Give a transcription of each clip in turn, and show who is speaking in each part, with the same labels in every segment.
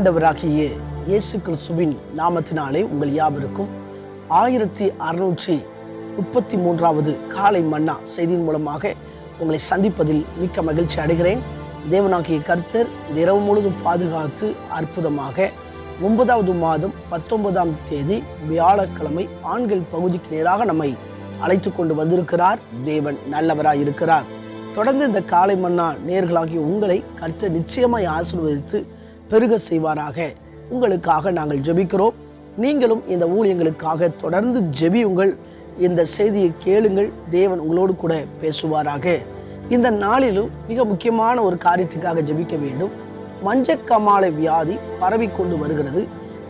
Speaker 1: ஆண்டவராகிய இயேசு கிறிஸ்துவின் நாமத்தினாலே உங்கள் யாவருக்கும் ஆயிரத்தி அறுநூற்றி முப்பத்தி மூன்றாவது காலை மன்னா செய்தியின் மூலமாக உங்களை சந்திப்பதில் மிக்க மகிழ்ச்சி அடைகிறேன். தேவனாகிய கர்த்தர் இந்த இரவு முழுதும் பாதுகாத்து அற்புதமாக ஒன்பதாவது மாதம் பத்தொன்பதாம் தேதி வியாழக்கிழமை ஆண்கள் பகுதிக்கு நேராக நம்மை அழைத்து கொண்டு வந்திருக்கிறார். தேவன் நல்லவராக இருக்கிறார். தொடர்ந்து இந்த காலை மன்னா நேர்களாகிய உங்களை கர்த்தர் நிச்சயமாய் ஆசீர்வதித்து பெருக செய்வாராக. உங்களுக்காக நாங்கள் ஜெபிக்கிறோம். நீங்களும் இந்த ஊழியங்களுக்காக தொடர்ந்து ஜெபியுங்கள். இந்த செய்தியை கேளுங்கள். தேவன் உங்களோடு கூட பேசுவாராக. இந்த நாளிலும் மிக முக்கியமான ஒரு காரியத்துக்காக ஜெபிக்க வேண்டும். மஞ்சக்கமாலை வியாதி பரவிக்கொண்டு வருகிறது.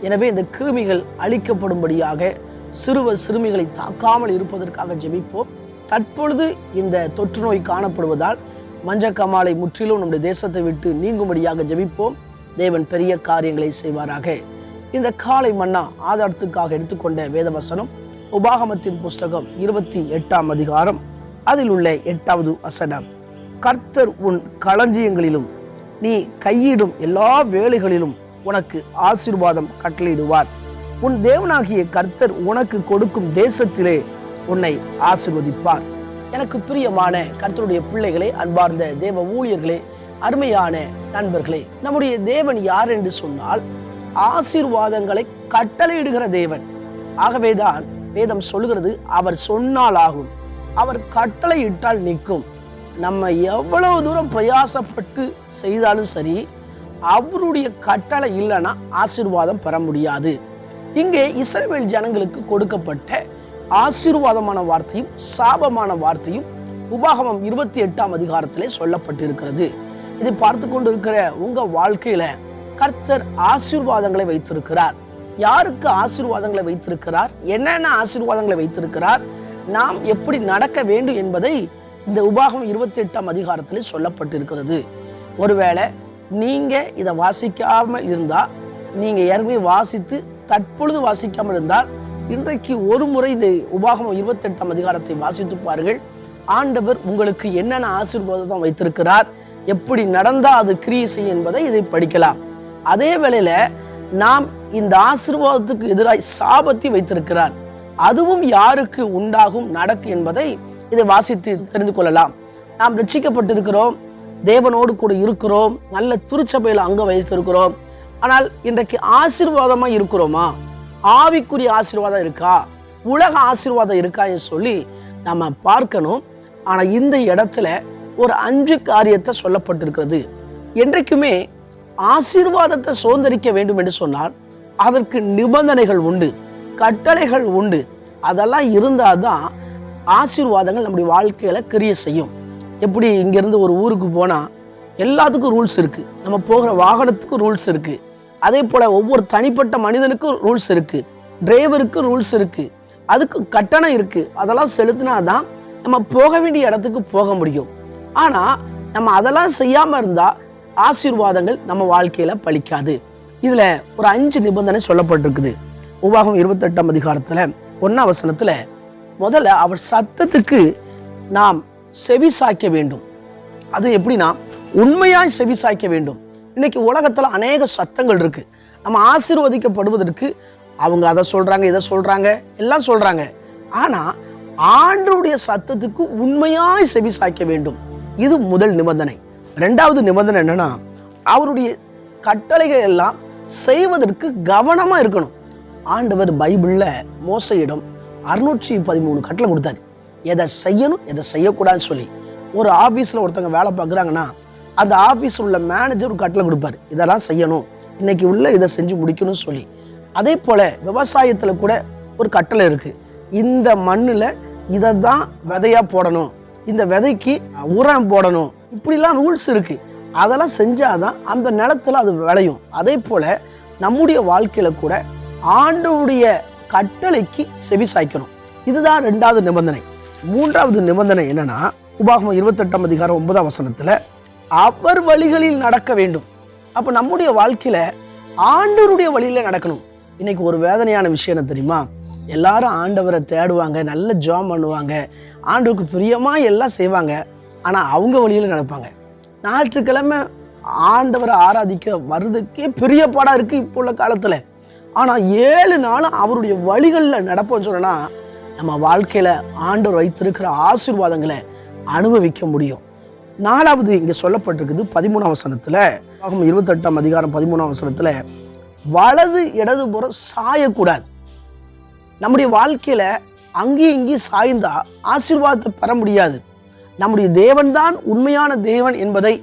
Speaker 1: எனவே இந்த கிருமிகள் அழிக்கப்படும்படியாக சிறுவர் சிறுமிகளை தாக்காமல் இருப்பதற்காக ஜெபிப்போம். தற்பொழுது இந்த தொற்று நோய் காணப்படுவதால் மஞ்சக்கமாலை முற்றிலும் நம்முடைய தேசத்தை விட்டு நீங்கும்படியாக ஜெபிப்போம். தேவன் பெரிய காரியங்களை செய்வாராக. இந்த காலை மன்னா ஆதாரத்துக்காக எடுத்துக்கொண்ட வேதவசனம் உபாகமத்தின் புஸ்தகம் இருபத்தி எட்டாம் அதிகாரம் அதில் உள்ள எட்டாவது வசனம். கர்த்தர் உன் களஞ்சியங்களிலும் நீ கையிடும் எல்லா வேலைகளிலும் உனக்கு ஆசீர்வாதம் கட்டளையிடுவார். உன் தேவனாகிய கர்த்தர் உனக்கு கொடுக்கும் தேசத்திலே உன்னை ஆசிர்வதிப்பார். எனக்கு பிரியமான கர்த்தருடைய பிள்ளைகளே அன்பார்ந்த தேவ ஊழியர்களே அருமையான நண்பர்களே நம்முடைய தேவன் யார் என்று சொன்னால் ஆசீர்வாதங்களை கட்டளையிடுகிற தேவன். ஆகவேதான் வேதம் சொல்லுகிறது அவர் சொன்னால் ஆகும் அவர் கட்டளையிட்டால் நிற்கும். நம்ம எவ்வளவு தூரம் பிரயாசப்பட்டு செய்தாலும் சரி அவருடைய கட்டளை இல்லைன்னா ஆசீர்வாதம் பெற முடியாது. இங்கே இஸ்ரேல் ஜனங்களுக்கு கொடுக்கப்பட்ட ஆசீர்வாதமான வார்த்தையும் சாபமான வார்த்தையும் உபாகமம் இருபத்தி எட்டாம் அதிகாரத்திலே சொல்லப்பட்டிருக்கிறது. இதை பார்த்து கொண்டு இருக்கிற உங்க வாழ்க்கையில கர்த்தர் ஆசீர்வாதங்களை வைத்திருக்கிறார். யாருக்கு ஆசீர்வாதங்களை வைத்திருக்கிறார்? என்னென்ன ஆசீர்வாதங்களை வைத்திருக்கிறார்? நாம் எப்படி நடக்க வேண்டும் என்பதை இந்த உபாகம் இருபத்தி எட்டாம் அதிகாரத்தில் சொல்லப்பட்டிருக்கிறது. ஒருவேளை நீங்கள் இதை வாசிக்காமல் இருந்தால் நீங்கள் ஏற்கனவே வாசித்து தற்பொழுது வாசிக்காமல் இருந்தால் இன்றைக்கு ஒரு முறை இந்த உபாகம் இருபத்தெட்டாம் அதிகாரத்தை வாசித்து பாருங்கள். ஆண்டவர் உங்களுக்கு என்னென்ன ஆசீர்வாதம் வைத்திருக்கிறார்? எப்படி நடந்தால் அது கிரியை செய்யும் என்பதை இதை படிக்கலாம். அதே வேளையில் நாம் இந்த ஆசீர்வாதத்துக்கு எதிராய் சாபத்தை வைத்திருக்கிறார். அதுவும் யாருக்கு உண்டாகும் நடக்கும் என்பதை இதை வாசித்து தெரிந்து கொள்ளலாம். நாம் ரட்சிக்கப்பட்டிருக்கிறோம் தேவனோடு கூட இருக்கிறோம் நல்ல திருச்சபையில் அங்க வைத்திருக்கிறோம். ஆனால் இன்றைக்கு ஆசீர்வாதமாக இருக்கிறோமா? ஆவிக்குரிய ஆசீர்வாதம் இருக்கா? உலக ஆசீர்வாதம் இருக்கா என்று சொல்லி நம்ம பார்க்கணும். ஆனால் இந்த இடத்துல ஒரு அஞ்சு காரியத்தை சொல்லப்பட்டிருக்கிறது. என்றைக்குமே ஆசீர்வாதத்தை சுதந்திரிக்க வேண்டும் என்று சொன்னால் அதற்கு நிபந்தனைகள் உண்டு கட்டளைகள் உண்டு. அதெல்லாம் இருந்தால் தான் ஆசீர்வாதங்கள் நம்முடைய வாழ்க்கையில் கிரிய செய்யும். எப்படி இங்கேருந்து ஒரு ஊருக்கு போனால் எல்லாத்துக்கும் ரூல்ஸ் இருக்குது நம்ம போகிற வாகனத்துக்கும் ரூல்ஸ் இருக்குது அதே போல் ஒவ்வொரு தனிப்பட்ட மனிதனுக்கும் ரூல்ஸ் இருக்குது டிரைவருக்கும் ரூல்ஸ் இருக்குது அதுக்கு கட்டணம் இருக்குது அதெல்லாம் செலுத்தினா தான் நம்ம போக வேண்டிய இடத்துக்கு போக முடியும். ஆனால் நம்ம அதெல்லாம் செய்யாமல் இருந்தால் ஆசீர்வாதங்கள் நம்ம வாழ்க்கையில் பலிக்காது. இதில் ஒரு அஞ்சு நிபந்தனை சொல்லப்பட்டிருக்குது. உபாகம் இருபத்தெட்டாம் அதிகாரத்தில் ஒன்றாம் வசனத்தில் முதல்ல அவர் சத்தத்துக்கு நாம் செவி சாய்க்க வேண்டும். அது எப்படின்னா உண்மையாய் செவி சாய்க்க வேண்டும். இன்னைக்கு உலகத்தில் அநேக சத்தங்கள் இருக்குது நம்ம ஆசீர்வதிக்கப்படுவதற்கு அவங்க அதை சொல்கிறாங்க இதை சொல்கிறாங்க எல்லாம் சொல்கிறாங்க ஆனால் ஆண்டருடைய சத்தத்துக்கு உண்மையாய் செவி சாய்க்க வேண்டும். இது முதல் நிபந்தனை. ரெண்டாவது நிபந்தனை என்னன்னா அவருடைய கட்டளைகள் எல்லாம் செய்வதற்கு கவனமாக இருக்கணும். ஆண்டவர் பைபிளில் மோசையிடம் அறுநூற்றி பதிமூணு கட்டளை கொடுத்தாரு. எதை செய்யணும் எதை செய்யக்கூடாதுன்னு சொல்லி. ஒரு ஆஃபீஸில் ஒருத்தவங்க வேலை பார்க்குறாங்கன்னா அந்த ஆஃபீஸில் உள்ள மேனேஜர் ஒரு கட்டளை கொடுப்பாரு. இதெல்லாம் செய்யணும். இன்னைக்கு உள்ள இதை செஞ்சு முடிக்கணும்னு சொல்லி. அதே போல் விவசாயத்தில் கூட ஒரு கட்டளை இருக்குது இந்த மண்ணில் இதை தான் விதையாக போடணும். இந்த விதைக்கு உரம் போடணும். இப்படிலாம் ரூல்ஸ் இருக்குது அதெல்லாம் செஞ்சாதான் அந்த நிலத்துல அது விளையும். அதே போல் நம்முடைய வாழ்க்கையில் கூட ஆண்டவுடைய கட்டளைக்கு செவி சாய்க்கணும். இதுதான் ரெண்டாவது நிபந்தனை. மூன்றாவது நிபந்தனை என்னன்னா உபாகமம் இருபத்தெட்டாம் அதிகாரம் ஒன்பதாம் வசனத்தில் அவர் வழிகளில் நடக்க வேண்டும். அப்போ நம்முடைய வாழ்க்கையில ஆண்டவருடைய வழியில நடக்கணும். இன்னைக்கு ஒரு வேதனையான விஷயம் என்ன தெரியுமா? எல்லாரும் ஆண்டவரை தேடுவாங்க நல்ல ஜாம் பண்ணுவாங்க ஆண்டவருக்கு பிரியமாக எல்லாம் செய்வாங்க. ஆனால் அவங்க வழியில நடப்பாங்க. ஞாயிற்றுக்கிழமை ஆண்டவரை ஆராதிக்க வர்றதுக்கே பெரிய பாடாக இருக்குது இப்போ உள்ள காலத்தில். ஆனால் ஏழு நாளும் அவருடைய வழிகளில் நடப்போம்னு சொன்னா நம்ம வாழ்க்கையில் ஆண்டவர் வைத்திருக்கிற ஆசீர்வாதங்களை அனுபவிக்க முடியும். நாலாவது இங்கே சொல்லப்பட்டிருக்குது பதிமூணாம் வசனத்தில் இருபத்தெட்டாம் அதிகாரம் பதிமூணாம் வசனத்தில் வலது இடதுபுறம் சாயக்கூடாது. நம்முடைய வாழ்க்கையில் அங்கேயும் இங்கேயும் சாய்ந்தா ஆசீர்வாதத்தை பெற முடியாது. நம்முடைய தேவன்தான் உண்மையான தேவன் என்பதை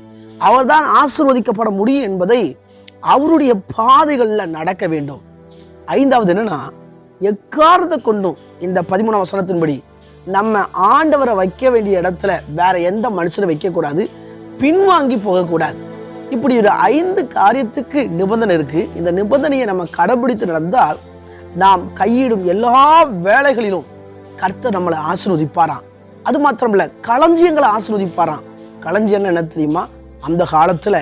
Speaker 1: அவர்தான் ஆசீர்வதிக்கப்பட முடியும் என்பதை அவருடைய பாதைகளில் நடக்க வேண்டும். ஐந்தாவது என்னென்னா எக்காரத்தை கொண்டும் இந்த பதிமூணாம் வசனத்தின்படி நம்ம ஆண்டவரை வைக்க வேண்டிய இடத்துல வேற எந்த மனுஷனை வைக்கக்கூடாது பின்வாங்கி போகக்கூடாது. இப்படி ஒரு ஐந்து காரியத்துக்கு நிபந்தனை இருக்குது இந்த நிபந்தனையை நம்ம கடைபிடித்து நடந்தால் நாம் கையிடும் எல்லா வேலைகளிலும் கர்த்தர் நம்மளை ஆசிர்வதிப்பாராம். அது மாத்திரமில்ல களஞ்சியங்களை ஆசிர்வதிப்பாராம். களஞ்சியம்னு என்ன தெரியுமா? அந்த காலத்தில்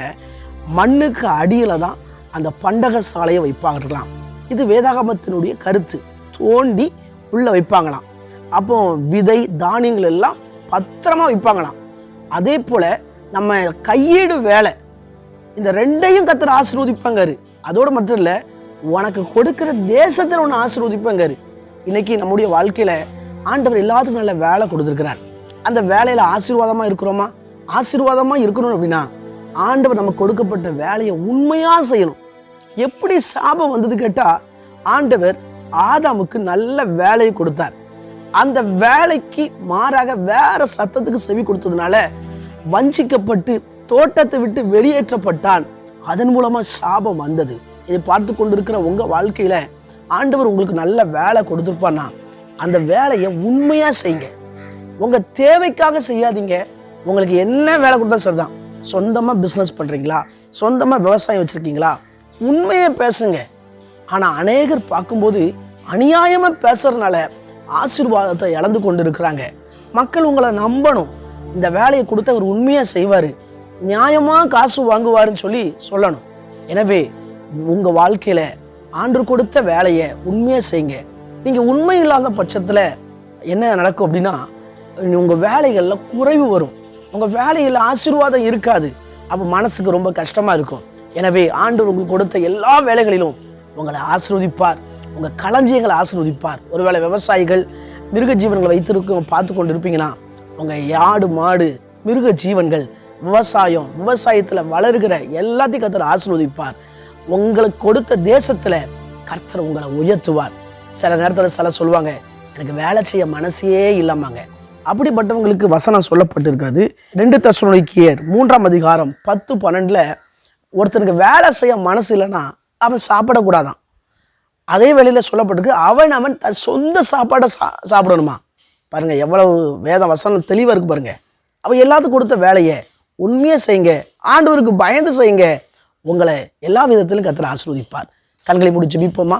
Speaker 1: மண்ணுக்கு அடியில் தான் அந்த பண்டக சாலையை வைப்பாங்கலாம் இது வேதாகமத்தினுடைய கருத்து. தோண்டி உள்ளே வைப்பாங்களாம். அப்போ விதை தானியங்கள் எல்லாம் பத்திரமா வைப்பாங்களாம். அதே போல் நம்ம கையேடு வேலை இந்த ரெண்டையும் கத்துற ஆசீர்வதிப்பாங்க அதோடு மட்டும் இல்லை உனக்கு கொடுக்குற தேசத்தில் ஒன்று ஆசீர்வதிப்பாங்காரு இன்னைக்கு நம்முடைய வாழ்க்கையில் ஆண்டவர் எல்லாத்துக்கும் நல்ல வேலை கொடுத்துருக்கிறார். அந்த வேலையில் ஆசீர்வாதமாக இருக்கிறோமா? ஆசீர்வாதமாக இருக்கணும் அப்படின்னா ஆண்டவர் நமக்கு கொடுக்கப்பட்ட வேலையை உண்மையாக செய்யணும். எப்படி சாபம் வந்தது கேட்டால் ஆண்டவர் ஆதாமுக்கு நல்ல வேலையை கொடுத்தார். அந்த வேலைக்கு மாறாக வேற சத்தத்துக்கு செவி கொடுத்ததுனால வஞ்சிக்கப்பட்டு தோட்டத்தை விட்டு வெளியேற்றப்பட்டான். அதன் மூலமாக சாபம் வந்தது. இதை பார்த்து கொண்டிருக்கிற உங்கள் வாழ்க்கையில் ஆண்டவர் உங்களுக்கு நல்ல வேலை கொடுத்துருப்பான்னா அந்த வேலையை உண்மையாக செய்யுங்க. உங்கள் தேவைக்காக செய்யாதீங்க. உங்களுக்கு என்ன வேலை கொடுத்தா சரிதான். சொந்தமாக பிஸ்னஸ் பண்ணுறீங்களா சொந்தமாக விவசாயம் வச்சுருக்கீங்களா? உண்மையை பேசுங்க. ஆனால் அநேகர் பார்க்கும்போது அநியாயமாக பேசுகிறதுனால ஆசீர்வாதத்தை இழந்து கொண்டு இருக்கிறாங்க மக்கள் உங்களை நம்பணும். இந்த வேலையை கொடுத்து அவர் உண்மையாக செய்வார். நியாயமாக காசு வாங்குவாருன்னு சொல்லி சொல்லணும். எனவே உங்கள் வாழ்க்கையில் ஆண்டு கொடுத்த வேலையை உண்மையாக செய்யுங்க. நீங்கள் உண்மை இல்லாத பட்சத்தில் என்ன நடக்கும் அப்படின்னா உங்கள் வேலைகளில் குறைவு வரும். உங்கள் வேலையில் ஆசீர்வாதம் இருக்காது. அப்போ மனசுக்கு ரொம்ப கஷ்டமாக இருக்கும். எனவே ஆண்டு உங்களுக்கு கொடுத்த எல்லா வேலைகளிலும் உங்களை ஆசிர்வதிப்பார். உங்கள் களஞ்சியங்களை ஆசிர்வதிப்பார். ஒருவேளை விவசாயிகள் மிருக ஜீவன்களை வைத்திருக்க பார்த்து கொண்டு இருப்பீங்கன்னா உங்கள் யாடு மாடு மிருக ஜீவன்கள் விவசாயம் விவசாயத்தில் வளர்கிற எல்லாத்தையும் கர்த்தர் ஆசிர்வதிப்பார். உங்களுக்கு கொடுத்த தேசத்தில் கர்த்தர் உங்களை உயர்த்துவார். சில நேரத்தில் சில சொல்லுவாங்க எனக்கு வேலை செய்ய மனசே இல்லாமாங்க அப்படிப்பட்டவங்களுக்கு வசனம் சொல்லப்பட்டிருக்கிறது. ரெண்டு தசுனிக்கியர் மூன்றாம் அதிகாரம் பத்து பன்னெண்டில் ஒருத்தனுக்கு வேலை செய்ய மனசு இல்லைன்னா அவன் சாப்பிடக்கூடாதான். அதே வேளையில் சொல்லப்பட்டிருக்கு அவன் அவன் தன் சொந்த சாப்பாடை சா சாப்பிடணுமா? பாருங்கள் எவ்வளவு வேத வசனம் தெளிவாக இருக்கு பாருங்கள் அவன் எல்லாத்துக்கும் கொடுத்த வேலையை உண்மையாக செய்யுங்க ஆண்டவருக்கு பயந்து செய்யுங்க உங்களை எல்லா விதத்திலும் கத்தர் ஆசிர்வதிப்பார். கண்களை முடிச்சு ஜெபிப்போமா?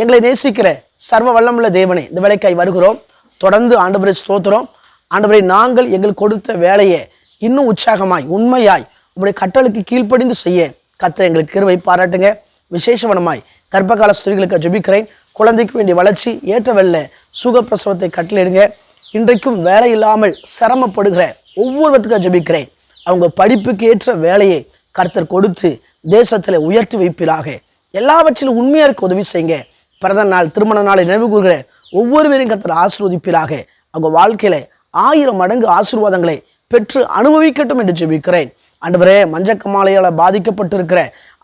Speaker 1: எங்களை நேசிக்கிற சர்வ வல்லமுள்ள தேவனே இந்த வேலைக்காய் வருகிறோம். தொடர்ந்து ஆண்டவரை ஸ்தோத்திரம். ஆண்டவரை நாங்கள் எங்களுக்கு கொடுத்த வேலையை இன்னும் உற்சாகமாய் உண்மையாய் உங்களுடைய கட்டளுக்கு கீழ்ப்படிந்து செய்ய கத்த எங்களுக்கு கிருவை பாராட்டுங்க. விசேஷவனமாய் கர்ப்பகால ஸ்திரீகளுக்கு ஜபிக்கிறேன். குழந்தைக்கு வேண்டிய வளர்ச்சி ஏற்றவெல்ல சுகப்பிரசவத்தை கட்டளிடுங்க இன்றைக்கும் வேலை இல்லாமல் சிரமப்படுகிற ஒவ்வொருவத்துக்கும் ஜபிக்கிறேன். அவங்க படிப்புக்கு ஏற்ற வேலையை கர்த்தர் கொடுத்து தேசத்தில் உயர்த்தி வைப்பீராக. எல்லாவற்றிலும் உண்மையாக இருக்க உதவி செய்யுங்க. பிறந்த நாள் திருமண நாளை நினைவு கூறுகிற ஒவ்வொருவரையும் கர்த்தர் ஆசீர்வதிப்பீராக. அவங்க வாழ்க்கையில ஆயிரம் மடங்கு ஆசீர்வாதங்களை பெற்று அனுபவிக்கட்டும் என்று ஜெபிக்கிறேன். ஆண்டவரே மஞ்சக்கமாலையால் பாதிக்கப்பட்டிருக்கிற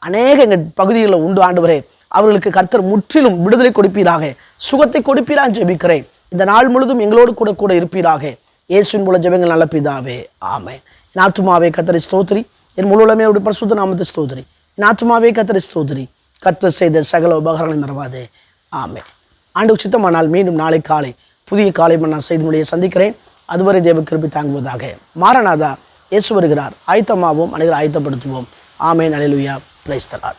Speaker 1: அநேக எங்கள் பகுதிகளில் உண்டு ஆண்டவரே. அவர்களுக்கு கர்த்தர் முற்றிலும் விடுதலை கொடுப்பீராக. சுகத்தை கொடுப்பீராக ஜெபிக்கிறேன். இந்த நாள் முழுதும் எங்களோடு கூட கூட இருப்பீராக. இயேசுவின் மூல ஜெபங்கள் நல்ல பிதாவே. ஆமே நாத்துமாவே கத்தரி ஸ்தோத்ரி என் முழுமே அப்படி பரிசுத்த நாமத்தை ஸ்தோத்திரி. நாத்துமாவே கத்தரி ஸ்தோதிரி கத்து செய்த சகல உபகரணங்களை மறவாதே. ஆமே ஆண்டு சித்தமானால் மீண்டும் நாளை காலை புதிய காலை நான் செய்து முடிய சந்திக்கிறேன். அதுவரை தேவ கிருப்பி தாங்குவதாக. மாரநாதா இயேசு வருகிறார். ஆயத்தமாவோம் அனைவரும் ஆயத்தப்படுத்துவோம். ஆமே நலிலுயா பிரைஸ்தலார்